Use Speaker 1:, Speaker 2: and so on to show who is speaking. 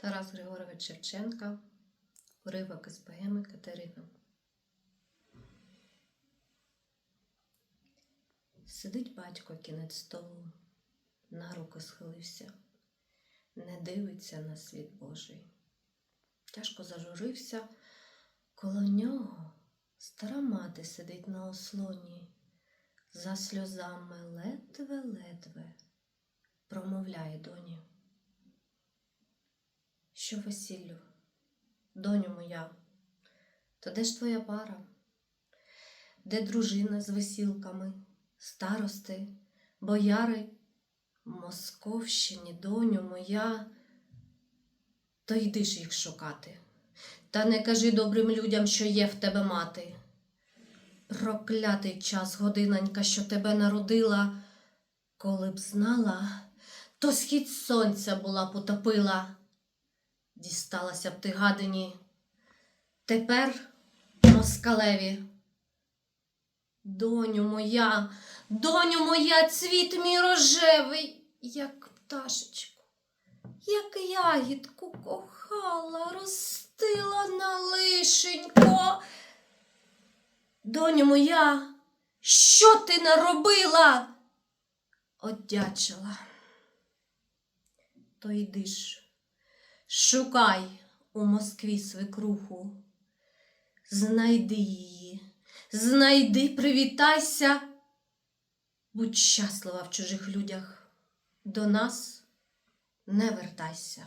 Speaker 1: Тарас Григорович Шевченка, уривок із поеми Катерина. Сидить батько кінець столу, на руку схилився, не дивиться на світ Божий. Тяжко зажурився, коло нього стара мати сидить на ослоні, за сльозами ледве-ледве промовляє доні. Що весіллю, доню моя, то де ж твоя пара? Де дружина з весілками, старости, бояри, Московщині, доню моя, то йди ж їх шукати. Та не кажи добрим людям, що є в тебе мати. Проклятий час, годинонька, що тебе народила, коли б знала, то схід сонця була потопила. Дісталася б ти гадині. Тепер москалеві. Доню моя, доню моя, цвіт мій рожевий, як пташечку, як ягідку кохала, ростила на лишенько. Доню моя, що ти наробила? Одячила. То йди ж, шукай у Москві свекруху, знайди її, знайди, привітайся, будь щаслива в чужих людях, до нас не вертайся.